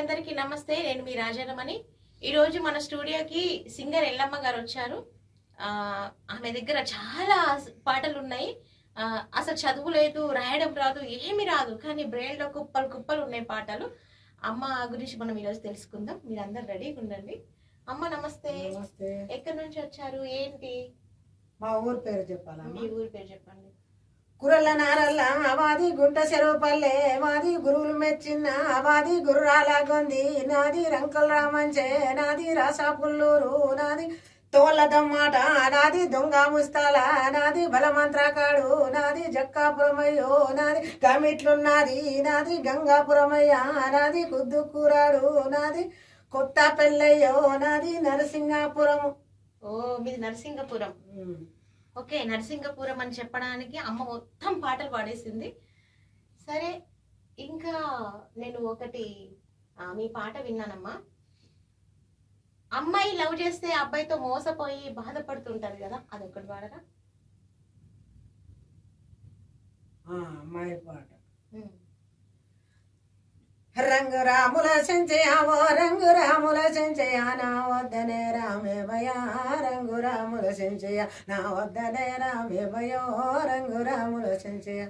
అందరికీ నమస్తే. నేను మీ రాజారమణి. ఈరోజు మన స్టూడియోకి సింగర్ ఎల్లమ్మ గారు వచ్చారు. ఆ, ఆమె దగ్గర చాలా పాటలు ఉన్నాయి అసలు చదువు లేదు రాయడం రాదు ఏమి రాదు కానీ బ్రెయిన్లో కుప్పలు కుప్పలు ఉన్నాయి పాటలు. అమ్మ గురించి మనం ఈరోజు తెలుసుకుందాం. మీరు అందరు రెడీగా ఉండండి. అమ్మ నమస్తే. నమస్తే. ఎక్కడి నుంచి వచ్చారు? ఏంటి? మా ఊరు పేరు చెప్పాలమ్మా మీ ఊరి పేరు చెప్పండి. కురల్ల నారల్ల అవాది గుంట చెరువు పల్లె మాది గురువులు మెచ్చిన అవాది గుర్రాల గొంది. నాది రంకల రామంచే నాది రాసాపుల్లూరు నాది తోళ్ళ దమ్మాట నాది దొంగ ముస్తాల నాది బలమంత్రకాడు నాది జక్కాపురమయ్యో నాది గమిట్లున్నది నాది గంగాపురమయ్య నాది కుద్దుకూరాడు నాది కొత్త పెళ్ళయ్యో నాది నరసింగాపురం ఓ మీది నరసింగపురం ఓకే నరసింగపురం అని చెప్పడానికి అమ్మ మొత్తం పాటలు పాడేసింది. సరే ఇంకా నేను ఒకటి మీ పాట విన్నానమ్మా. అమ్మాయి లవ్ చేస్తే అబ్బాయితో మోసపోయి బాధపడుతుంటది కదా అదొకటి పాడరా? ఆ, అమ్మాయి పాట. రంగు రాముల సంచయావో రంగు రాముల సంచయ నా వద్దనే రామే భయా. రంగు రాముల సంచయ నా వద్ద రామే భయో రంగు సంచయ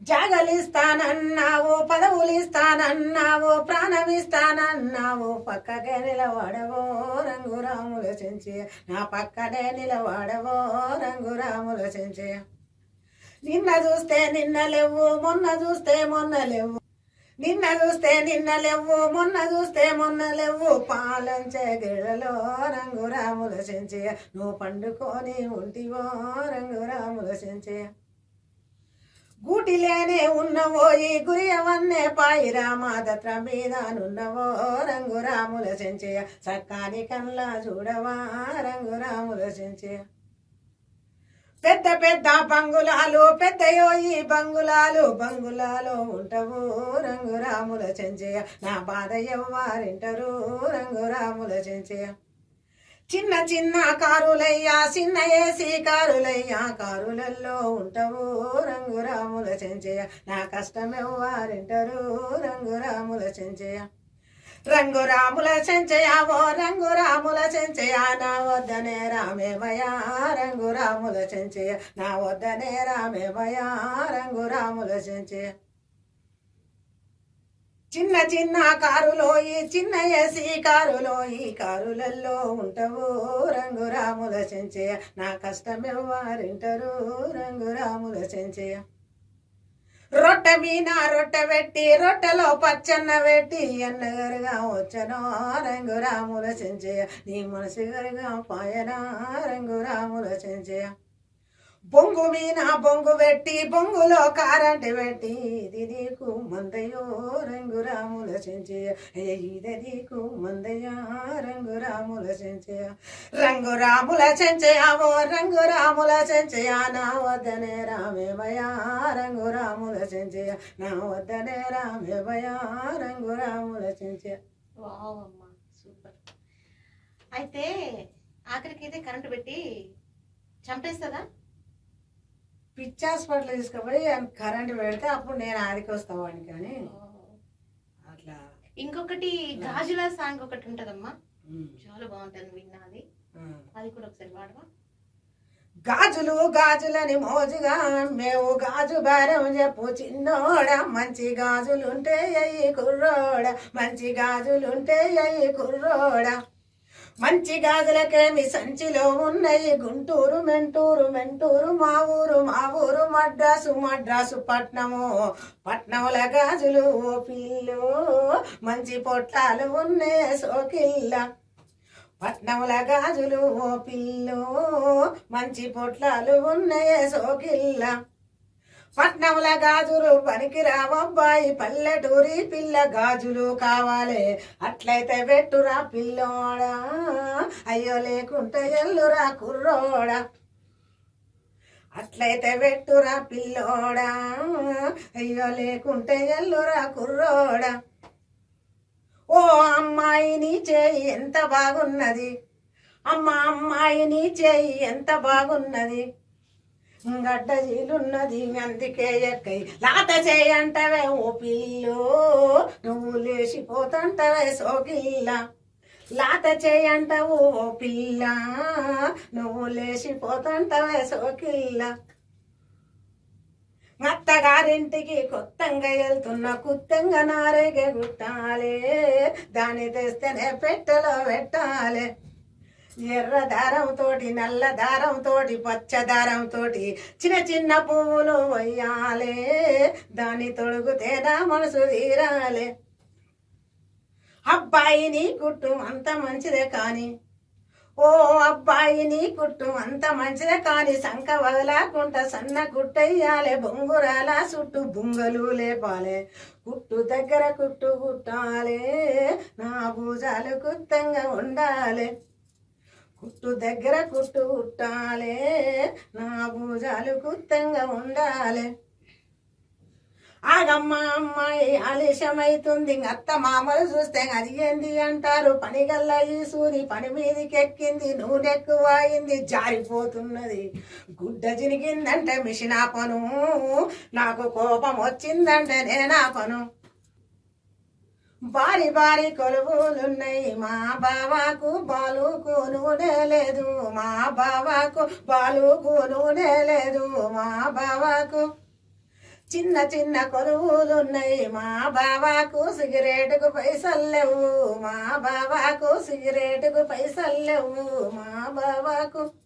జాగలిస్తానన్నావు పదవులిస్తానన్నావు ప్రాణమిస్తానన్నావు పక్కకే నిలబడవో రంగు రాముల సంచయ నా పక్కనే నిలబడవో రంగు రాముల సంచయ నిన్న చూస్తే నిన్న లేవు మొన్న చూస్తే మొన్న లేవు. నిన్న చూస్తే నిన్న లేవు మొన్న చూస్తే మొన్న లేవు. పాలంచే గిళ్ళలో రంగు రాముల సెంచయ నువ్వు పండుకొని ఉంటివో రంగు రాముల సెంచయ గూటిలేనే ఉన్నవో ఈ గురి అవన్నే పాయిరా మాదత్ర మీద నున్నవో రంగు రాముల సెంచయ చక్కాని కల్లా చూడవా రంగు రాముల సెంచయ పెద్ద పెద్ద బంగులాలు పెద్దయో ఈ బంగులాలు. బంగులాలో ఉంటావు రంగురాముల చెంచయ నా బాధ ఎవ్వారింటరు రంగురాముల చెంచయ చిన్న చిన్న కారులయ్యా చిన్న ఏసీ కారులయ్యా. కారులలో ఉంటావు రంగురాముల చెంచయ నా కష్టం ఎవ్వారింటరు రంగురాముల చెంచయ రంగురాముల చెంచయా చెంచయావో రంగురాముల చెంచయా నా వద్దనే రామేమయా రంగు రాముల చెంచయ నా వద్దనే రామేమయా రంగు రాముల చెంచయ. చిన్న చిన్న కారులో ఈ చిన్న ఏసీ కారులో ఈ కారులలో ఉంటావు రంగురాముల చెంచయ. నా కష్టమెవ్వారింటరు రంగు రంగురాముల చెంచయ. రొట్టె మీన రొట్టె పెట్టి రొట్టెలో పచ్చన్న పెట్టి ఎన్నగరుగా వచ్చనో రంగు రాముల చెంచయ నీ మనసు గరుగా పాయనా రంగు రాముల చెంచయ బొంగు మీన బొంగు పెట్టి బొంగులో కారంటి పెట్టి ఇది నీకు మందయో రంగు రాముల చెంచయ ఇది నీకు మందయా రంగు రాముల చెంచయ రంగు రాముల చెంచయ ఓ రంగు రాముల చెంచయ నా వద్దనే రామేమయా రంగు రాముల చెంచయ నా వద్దనే రామేమయా రంగు రాముల చెంచయ వావమ్మా సూపర్. అయితే ఆఖరికి అయితే కరెంటు పెట్టి చంపేస్తుందా? పిచ్చి హాస్పిటల్ తీసుకుపోయి కరెంట్ పెడితే అప్పుడు నేను ఆదికి వస్తావాడిని కానీ అట్లా. ఇంకొకటి గాజుల సాంగ్ ఒకటి ఉంటదమ్మా. చాలా బాగుంటుంది విన్నా అది కూడా ఒకసారి పాడవా? గాజులు గాజులని మోజుగా మేము గాజు బేరం చెప్పు చిన్నోడ. మంచి గాజులుంటే అయ్యి కుర్రోడ. మంచి గాజులుంటే అయ్యి కుర్రోడ. మంచి గాజులకేమి సంచిలో ఉన్నాయి? గుంటూరు మెంటూరు మెంటూరు మా ఊరు మా ఊరు మద్రాసు మద్రాసు పట్నము. పట్నముల గాజులు ఓ పిల్లు మంచి పొట్లాలు ఉన్నాయి సోకిల్ల. పట్నముల గాజులు ఓ పిల్లు మంచి పొట్లాలు ఉన్నాయే సోకిల్ల. పట్నముల గాజులు పనికి రావబ్బాయి పల్లెటూరి పిల్ల గాజులు కావాలి. అట్లయితే పెట్టురా పిల్లోడా అయ్యో లేకుంటే ఎల్లురా కుర్రోడా. అట్లయితే పెట్టురా పిల్లోడా అయ్యో లేకుంటే ఎల్లురా కుర్రోడా. ఓ అమ్మాయిని చేయి ఎంత బాగున్నది. అమ్మ అమ్మాయిని చేయి ఎంత బాగున్నది. గడ్డ జీలున్నది అందుకే ఎక్కై. లాత చేయంటవే ఓ పిల్లు నువ్వు లేచిపోతంటవే సోకిల్ల. లాత చేయంటవు ఓ పిల్ల నువ్వు లేచిపోతంటవే సోకిల్ల. అత్తగారింటికి కొత్తంగా వెళ్తున్న కుత్తంగా నారేగే గుట్టాలే దాన్ని తెస్తేనే పెట్టెలో పెట్టాలి. ఎర్ర దారం తోటి నల్ల దారం తోటి పచ్చ దారం తోటి చిన్న చిన్న పువ్వులు వయ్యాలే. దాన్ని తొడుగుతే నా మనసు తీరాలే. అబ్బాయి నీ కుట్టు అంత మంచిదే కానీ ఓ అబ్బాయి నీ కుట్టు అంత మంచిదే కానీ సంక వదలాకుంట సన్న కుట్టయ్యాలే బొంగురాల చుట్టూ బొంగలు లేపాలే. కుట్టు దగ్గర కుట్టు కుట్టాలే నా భూజాలు కుత్తంగా ఉండాలి. కుట్టు దగ్గర కుట్టు కుట్టాలే నా భుజాలు కుత్తంగా ఉండాలే. ఆగమ్మ అమ్మాయి ఆలస్యమైతుంది. అత్త మామలు చూస్తే అది ఏంది అంటారు? పనిగల్ల ఈ సూరి పని మీదికి ఎక్కింది నూనెక్కువ అయింది జారిపోతున్నది. గుడ్డ జినిగిందంటే మిషన్ ఆపను నాకు కోపం వచ్చిందంటే నేనాపను భారీ భారీ కొలువులున్నాయి. మా బావకు బాలుకు నూనె లేదు. మా బావకు బాలుకు నూనె లేదు. మా బావకు చిన్న చిన్న కొలువులున్నాయి. మా బావకు సిగరెట్కు పైసలు లేవు. మా బావకు సిగరెట్కు పైసలు లేవు. మా బావకు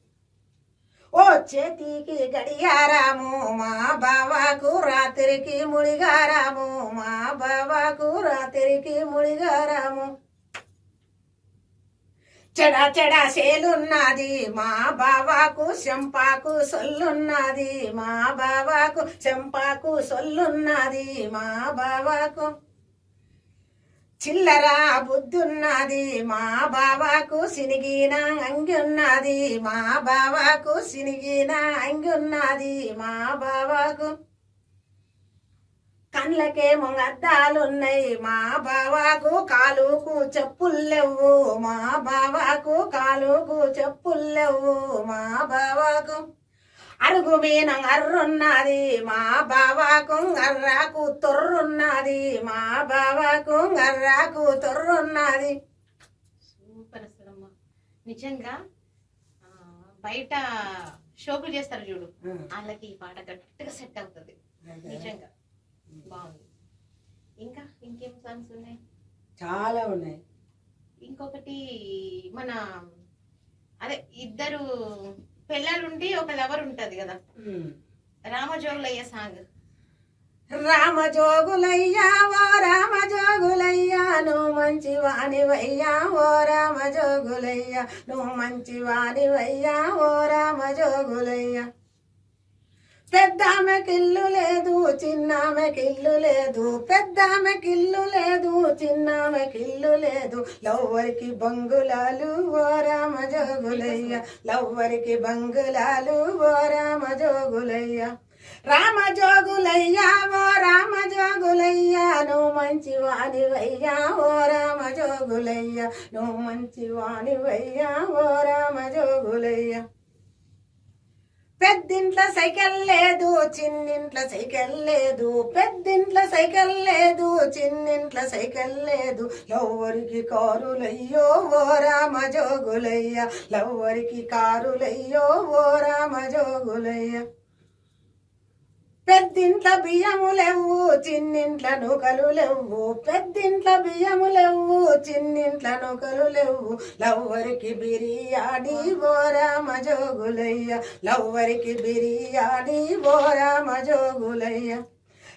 ఓ చేతికి గడియారాము మా బావకు రాత్రికి ముడిగారాము మా బావకు రాత్రికి ముడిగారాము. చెడా చెడా సేలున్నది మా బావకు చెంపాకు సొల్లున్నది మా బావకు చెంపాకు సొల్లున్నది మా బావకు చిల్లరా బుద్ధున్నది మా బావాకు సినిగిన అంగున్నది మా బావాకు సినిగిన అంగున్నది మా బావాకు కండ్లకేమో అద్దాలున్నాయి మా బావాకు కాలుకు చెప్పుల్లేవు మా బావాకు కాలుకు చెప్పుల్లేవు మా బావాకు అరుగు మీన అర్రున్నది మా బావాకు అర్రాకు తొర్రున్నది మా బావాకు అర్రాకు తొర్రున్నది. సూపర్ అసలమ్మా. నిజంగా బయట షోపులు చేస్తారు చూడు. వాళ్ళకి ఈ పాట గట్టిగా సెట్ అవుతుంది. నిజంగా. బాగుంది. ఇంకా ఇంకేం సాంగ్స్ ఉన్నాయి? చాలా ఉన్నాయి. ఇంకొకటి మన అదే ఇద్దరు పిల్లలుండి ఒక లవర్ ఉంటది కదా. రామజోగులయ్య సాంగ్. రామజోగులయ్యా ఓ రామజోగులయ్యా నువ్వు మంచి వాణివయ్యా ఓ రామజోగులయ్యా నువ్వు మంచి వాణివయ్యా ఓ రామజోగులయ్యా. పెద్దామెకిల్లు లేదు చిన్నామెకిల్లు లేదు. పెద్దామెకిల్లు లేదు చిన్నామెకిల్లు లేదు. లవ్వరికి బంగులాలు ఓ రామజోగులయ్య. లవ్వరికి బంగులాలు ఓ రామజోగులయ్య. రామజోగులయ్యా ఓ రామజోగులయ్యా. నువ్వు మంచి వాణివయ్యా ఓ రామజోగులయ్యా. నువ్వు మంచి వాణివయ్యా ఓ రామజోగులయ్యా. పెద్దింట్ల సైకిల్ లేదు చిన్నింట్ల సైకిల్ లేదు. పెద్దింట్ల సైకిల్ లేదు చిన్నింట్ల సైకిల్ లేదు. లవ్వరికి కారులయ్యో ఓ రామ జోగులయ్య లవ్వరికి కారులయ్యో ఓ రామ జోగులయ్య పెద్దింట్ల బియ్యము లేవు చిన్నింట్ల నూకలు లేవు. పెద్దింట్ల బియ్యము లేవు చిన్నింట్ల నూకలు లేవు. లవ్వరికి బిర్యానీ బోరా రామ లవ్వరికి బిర్యానీ బోరా రామ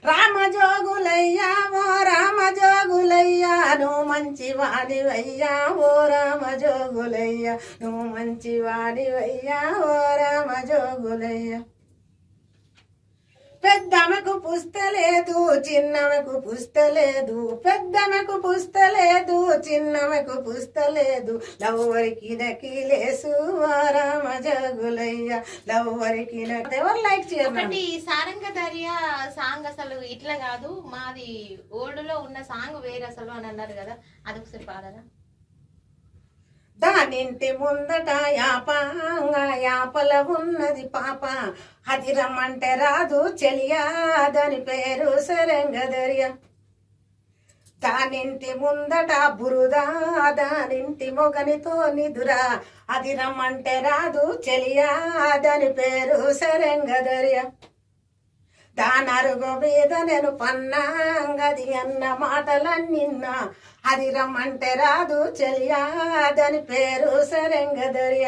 రామజోగులయ్యా ఓ రామజోగులయ్యా. నువ్వు మంచి వాడివయ్యా ఓ రామజోగులయ్యా. నువ్వు మంచి వాడివయ్యా ఓ రామజోగులయ్యా. పెద్దమకు పుస్తలేదు చిన్నమకు పుస్తలేదు. పెద్దమకు పుస్తలేదు చిన్నమకు పుస్తలేదు. లవ్వరికి నకిలేసు రామ జగులయ్య లవ్వరికి ఎవరు లైక్ చేయండి సారంగ దర్యా సాంగ్ అసలు ఇట్లా కాదు. మాది ఓల్డ్లో ఉన్న సాంగ్ వేరే అసలు అని అన్నారు కదా. అది ఒకసారి పాడరా? దానింటి ముందట యాపంగ యాపల ఉన్నది పాప. అది రమ్మంటే రాదు చెలియా దాని పేరు సరంగదర్య దానింటి ముందట బురుదా దానింటి మొగనితో నిదురా. అది రమ్మంటే రాదు చెలియా దాని పేరు సరంగదర్య తానరుగు మీద నేను పన్నాంగది అన్న మాటలన్నిన్నా అది రమ్మంటే రాదు చెలియా దాని పేరు సరంగదర్య.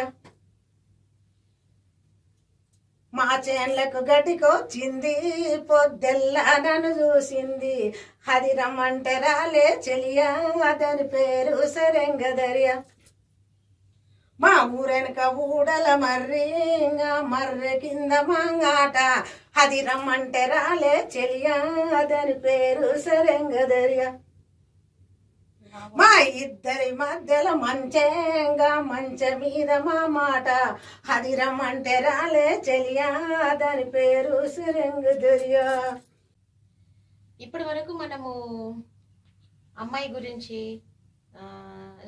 మా చేన్లకు గటికొచ్చింది పొద్దెల్లా నన్ను చూసింది. అది రమ్మంటే రాలే చెలియా దాని పేరు సరంగదర్య. మా ఊరెనక ఊడల మర్రింగ మర్రె కింద మంగాట అది రమ్మంటే రాలే చెలియా అదని పేరు సరంగదరియా. మా ఇద్దరి మధ్యలో మంచంగా మంచ మీద మా మాట. అది రమ్మంటే రాలే చెలియా దాని పేరు సరంగదర్య. ఇప్పటి వరకు మనము అమ్మాయి గురించి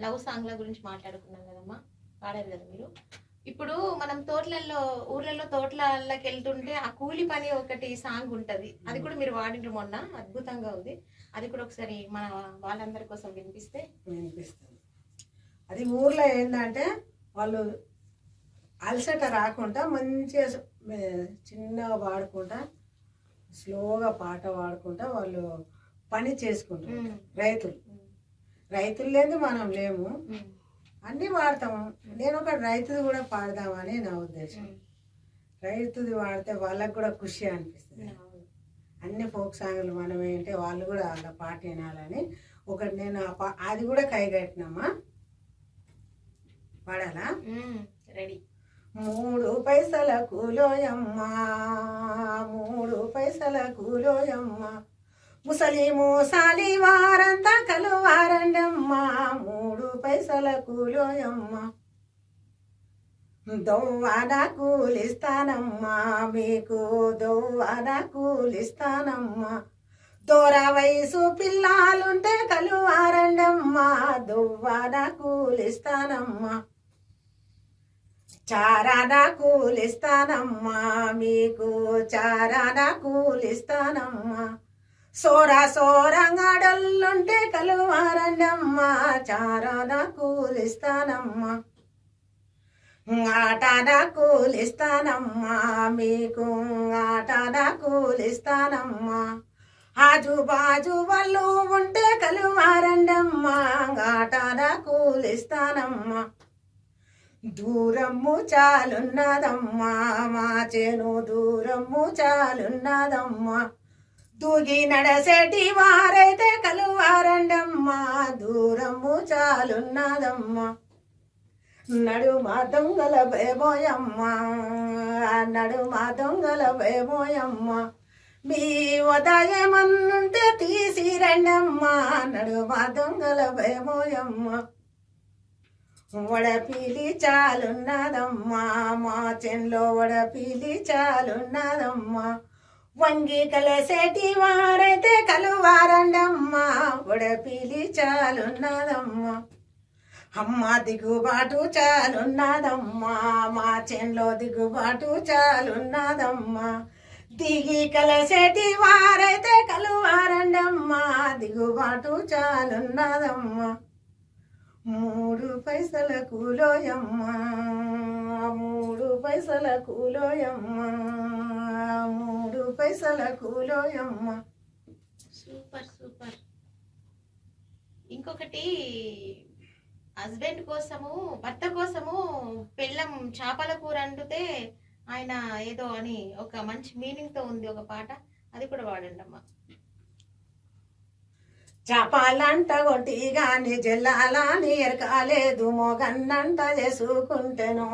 లవ్ సాంగ్ల గురించి మాట్లాడుకున్నాం కదమ్మా. పాడారు కదా మీరు? ఇప్పుడు మనం తోటలలో ఊర్లలో తోటలకి వెళ్తుంటే ఆ కూలి పని ఒకటి సాంగ్ ఉంటది. అది కూడా మీరు వాడిన మొన్న అద్భుతంగా ఉంది. అది కూడా ఒకసారి మన వాళ్ళందరి కోసం వినిపిస్తే. వినిపిస్తుంది. అది ఊర్లో ఏంటంటే వాళ్ళు అలసట రాకుండా మంచిగా చిన్నగా పాడుకుంటా స్లోగా పాట పాడుకుంటా వాళ్ళు పని చేసుకుంటారు. రైతులు. రైతులు లేదు మనం లేము. అన్నీ పాడతాము నేను ఒక రైతుది కూడా పాడదామని నా ఉద్దేశం. రైతుది పాడితే వాళ్ళకు కూడా ఖుషి అనిపిస్తుంది. అన్ని ఫోక్ సాంగ్లు మనం ఏంటి వాళ్ళు కూడా వాళ్ళ పాట వినాలని ఒకటి నేను అది కూడా కైగట్టినమ్మా పాడాలా? రెడీ. మూడు పైసల కూలోయమ్మ మూడు పైసల కూలోయమ్మ ముసలి మోసాలి వారంతా కలువారండమ్మ. మూడు పైసల కూలోయమ్మ దొవ్వన కూలిస్తానమ్మా మీకు దొవ్వన కూలిస్తానమ్మా దూర వయసు పిల్లాలుంటే కలువారండమ్మా. దువ్వన కూలిస్తానమ్మా చారాన కూలిస్తానమ్మా మీకు చారాన కూలిస్తానమ్మా సోరా సోరంగాడల్లుంటే కలువారండమ్మా చారాన కూలిస్తానమ్మా. ఆటాన కూలిస్తానమ్మా మీకు ఆటాన కూలిస్తానమ్మా. ఆజుబాజు వాళ్ళు ఉంటే కలువారండమ్మా ఆటాన కూలిస్తానమ్మా. దూరము చాలున్నదమ్మా మా చేను దూరము చాలున్నదమ్మా. తూగి నడసేటి వారైతే కలువారండమ్మా. దూరము చాలున్నదమ్మా. నడుమ దొంగల భయమోయమ్మ నడుమ దొంగల భయమోయమ్మ మీ ఉదయమన్నుంటే తీసి రండమ్మా నడుమ దొంగల భయమోయమ్మ వడపీలి చాలున్నదమ్మా. మా చెన్లో వడపీలి చాలున్నదమ్మా. వంగి కలసేటి వారైతే కలువారండమ్మా. ఉడపిలి చాలున్నదమ్మా. అమ్మ దిగుబాటు చాలున్నదమ్మా. మా చెన్లో దిగుబాటు చాలున్నదమ్మా. దిగి కలసేటి వారైతే కలువారండమ్మా. దిగుబాటు చాలున్నదమ్మా. మూడు పైసల కూలోయమ్మా మూడు పైసల కూలోయమ్మా మూడు పైసల కూలోయమ్మా సూపర్ సూపర్. ఇంకొకటి హస్బెండ్ కోసము భర్త కోసము పెళ్ళం చేపల కూర అంటుతే ఆయన ఏదో అని ఒక మంచి మీనింగ్తో ఉంది ఒక పాట. అది కూడా వాడండి అమ్మా చపాలంట కొట్టి గాని జల్లాలని ఎరకాలేదు మొగన్నంట చేసుకుంటేను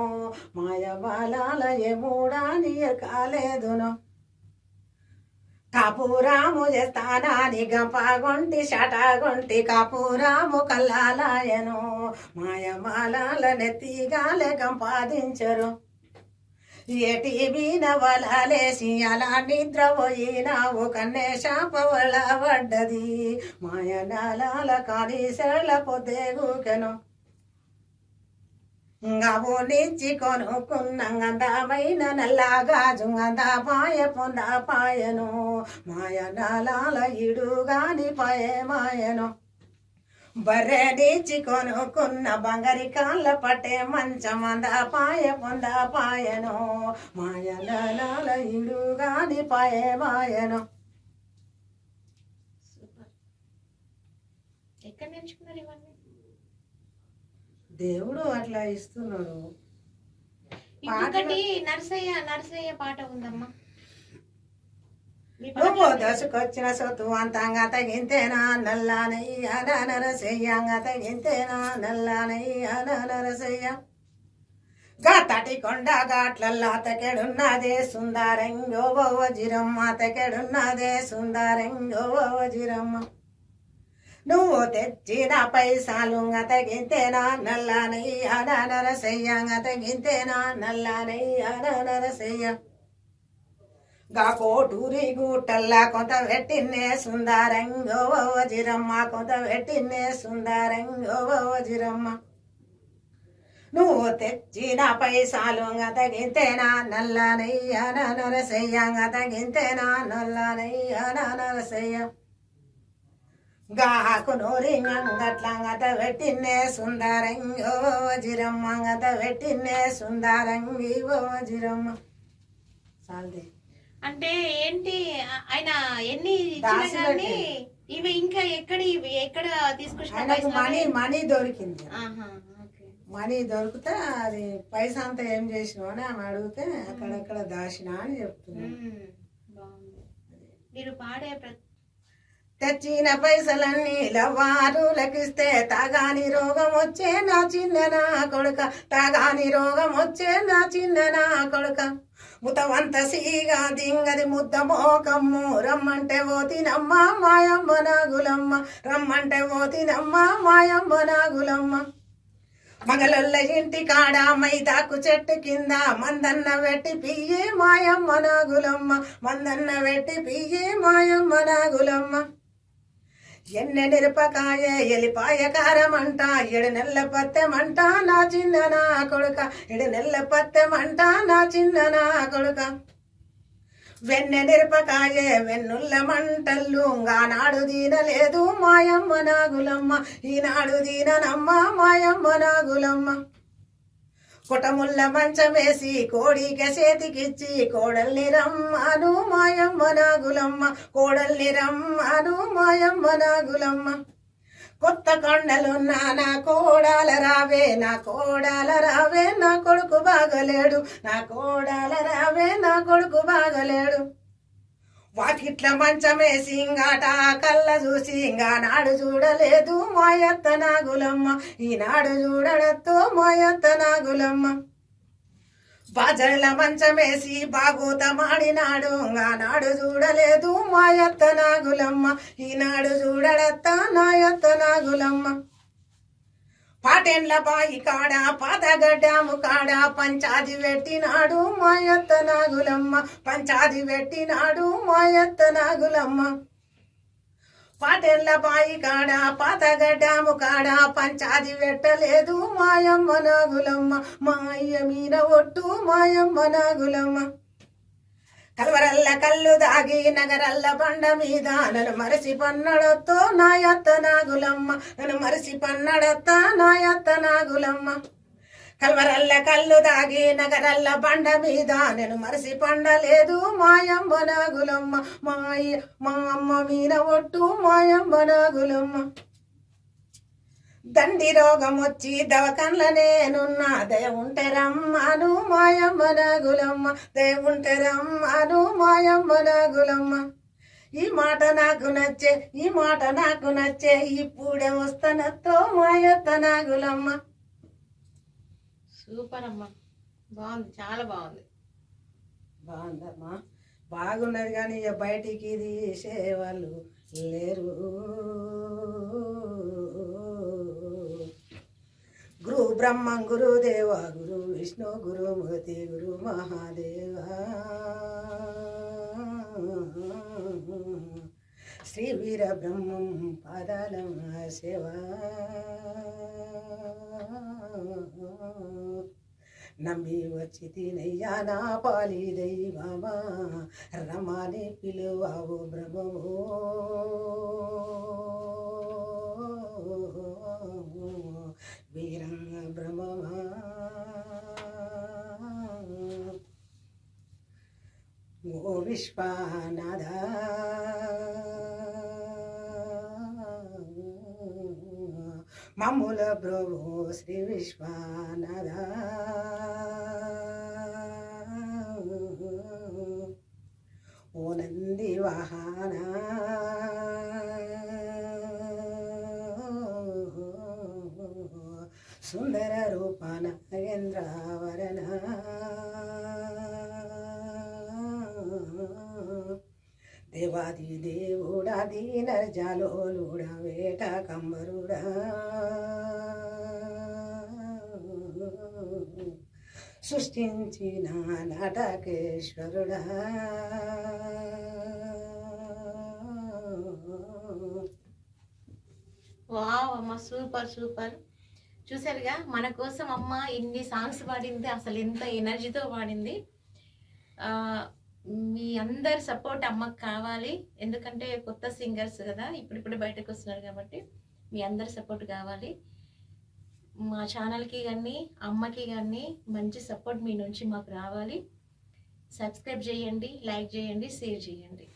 మాయ బాలాల ఏమూడాని ఎరకాలేదును కాపురాము చేస్తానాని గంపగొంటి షటగొంటి కాపురాము కల్లాలయను. మాయ బాలాల నెత్తిగాలే గంపాదించరు ఏటి మీద వలలేసి అలా నిద్రపోయినావు కన్నే శాపవల పడ్డది. మాయ నాలాల కాని సెరల పొద్దేగుకెను గవో నిచ్చి కొనుక్కున్నంగందమైన నల్లగాజు గంద పాయ పొంద పాయను. మాయ నాలాల ఇడుగాని పాయే మాయను బర్రె నీచి కొనుక్కున్న బంగారి కాళ్ళ పట్టే మంచమంద పాయ పొంద పాయను. మాయ నాలాల ఇడుగాని పాయే మాయను. సూపర్. ఎక్కడ నేర్చుకున్నారు ఇవన్నీ? దేవుడు అట్లా ఇస్తున్నాడు. ఇంకొకటి నర్సయ్య నర్సయ్య పాట ఉందమ్మా. మీ నువ్వు దశకొచ్చిన సొత్తు అంతంగా తగింతేనా నల్లానయ్య నరసయ్యంగా తగింతేనా నల్లానయ్య నరసయ్య గాతటి కొండ గాట్లల్లా తకెడున్నదే సుందరంగో వజిరమ్మ తకెడున్నదే సుందరంగో వజిరమ్మ నువ్వు తెచ్చిన పైసాలు తగింతేనా నల్లానయ్య నరసయ్యంగా తగింతేనా నల్లానయ్య నరసయ్య గా కోటూరి గుట్టల్లా కొంత పెట్టిన్నే సుందరంగో వజిరమ్మ కొంత పెట్టిన్నే సుందరంగో వజిరమ్మ. నువ్వు తెచ్చిన పైసాలు తగింతేనా నల్లనయ్య నరసయ్య తగింతేనా నల్లనయ్య నరసయ్య. గాకు నూరి గట్లంగత పెట్టిన్నే సుందరంగో వజిరమ్మ గత పెట్టిన్నే సుందరంగి వజిరమ్మ. చాలదే అంటే ఏంటి ఆయన ఎన్ని ఇచ్చినా కానీ. ఇవి ఇంకా ఎక్కడ ఇవి ఎక్కడ తీసుకొచ్చిన మనీ? మనీ దొరికింది. మనీ దొరికితే అది పైసా అంతా ఏం చేసినావు అని ఆమె అడిగితే అక్కడక్కడ దాచినా అని. బాగుంది మీరు పాడే తెచ్చిన పైసలన్నీ లవారులకిస్తే తాగాని రోగం వచ్చే నా చిన్న నా కొడుక తాగాని రోగం వచ్చే నా చిన్న నా కొడుక ముతవంత సీగా దింగది ముద్ద మోకమ్ము రమ్మంటే ఓతినమ్మ మాయమ్మ నాగులమ్మ రమ్మంటే ఓతినమ్మ మాయమ్మ నాగులమ్మ మగలొల్ల ఇంటి కాడ మైదాకు చెట్టు కింద మందన్న వెట్టి పియ్యే మాయమ్మ నాగులమ్మ మందన్న వెట్టి పియ్యే మాయమ్మ నాగులమ్మ ఎన్నె నిరపకాయ ఎలిపాయ కారమంట ఎడు నెల్ల పత్తెమంట నా చిన్న నా కొడుక. ఎడు నెల్ల పత్తెమంట నా చిన్న నా కొడుక. వెన్నె నిరపకాయ వెన్నుల్ల మంటల్లు నాడు దీనలేదు మాయమ్మ నాగులమ్మ. ఈనాడు దీననమ్మ మాయమ్మ నాగులమ్మ. కుటముల్ల మంచమేసి కోడిక చేతికిచ్చి కోడల్ని రమ్మను మాయమ్మ నాగులమ్మ కోడల్ని రమ్మను మాయమ్మ నాగులమ్మ. కొత్త కొండలున్నా నా కోడాల రావే నా కోడాల రావే నా కొడుకు బాగలేడు. నా కోడాల రావే నా కొడుకు బాగలేడు. వాకిట్ల మంచమేసి ఇంగాట కళ్ళ చూసి ఇంకా నాడు చూడలేదు మాయత్త నాగులమ్మ. ఈనాడు చూడడతో మాయత్త నాగులమ్మ. బాజల మంచమేసి బాగోత మాడినాడు నాడు చూడలేదు మాయత్త నాగులమ్మ. ఈనాడు చూడడత్త నాయత్త నాగులమ్మ. పాటెండ్ల బాయి కాడ పాతగడ్డాము కాడ పంచాది పెట్టినాడు మాయత్త నాగులమ్మ. పంచాది పెట్టినాడు మాయత్త నాగులమ్మ. పాటెండ్ల బాయి కాడ పాతగడ్డాము కాడ పంచాది పెట్టలేదు మాయమ్మ నాగులమ్మ. మాయ మీద ఒట్టు మాయమ్మ నాగులమ్మ. కళ్ళు దాగి నగరల్ల బండ మీద. నన్ను మరసి పన్నడతో నాయత్త నాగులమ్మ. నన్ను మరసి పన్నడత్త నాయత్త నాగులమ్మ. కల్వరల్ల కళ్ళు దాగి నగరల్ల బండ మీద. నేను మరసి పండలేదు మాయమ్మ నాగులమ్మ. మాయ మా అమ్మ మీద ఒట్టు మాయమ్మ నాగులమ్మ. దండి రోగం వచ్చి దవకన్ల నేనున్న. దయవుంటే రమ్మను మాయమ్మ నాగులమ్మ దయవుంటే రమ్మను మాయమ్మ నాగులమ్మ ఈ మాట నాకు నచ్చే ఈ మాట నాకు నచ్చే ఇప్పుడే వస్తానతో మాయత్త నాగులమ్మ సూపర్ అమ్మా బాగుంది చాలా బాగుంది. బాగుందమ్మా. బాగున్నది కానీ ఇక బయటికి తీసేవాళ్ళు లేరు. గురు బ్రహ్మ గురుదేవ గురు విష్ణు గురు గురుమూర్తి గురు మహాదేవ. శ్రీ వీర బ్రహ్మం పాదాల శివ. నమ్మి వచ్చి తినయ్యా నా పాలి దైవమా రమాని పిలువావు బ్రహ్మము. వీరంగ బ్రహ్మమా ఓ విశ్వానాథ. మమ్ముల ప్రభు శ్రీ విశ్వానాథ. దీన దీనర్జాలోలుడా వేట కంబరుడా. సృష్టించిన నాటకేశ్వరుడా. వావ్ అమ్మ సూపర్ సూపర్. చూసారుగా మన కోసం అమ్మ ఇన్ని సాంగ్స్ పాడింది అసలు ఎంత ఎనర్జీతో పాడింది. మీ అందరి సపోర్ట్ అమ్మకు కావాలి. ఎందుకంటే కొత్త సింగర్స్ కదా ఇప్పుడిప్పుడు బయటకు వస్తున్నారు కాబట్టి మీ అందరి సపోర్ట్ కావాలి. మా ఛానల్కి కానీ అమ్మకి కానీ మంచి సపోర్ట్ మీ నుంచి మాకు రావాలి. సబ్స్క్రైబ్ చేయండి లైక్ చేయండి షేర్ చేయండి.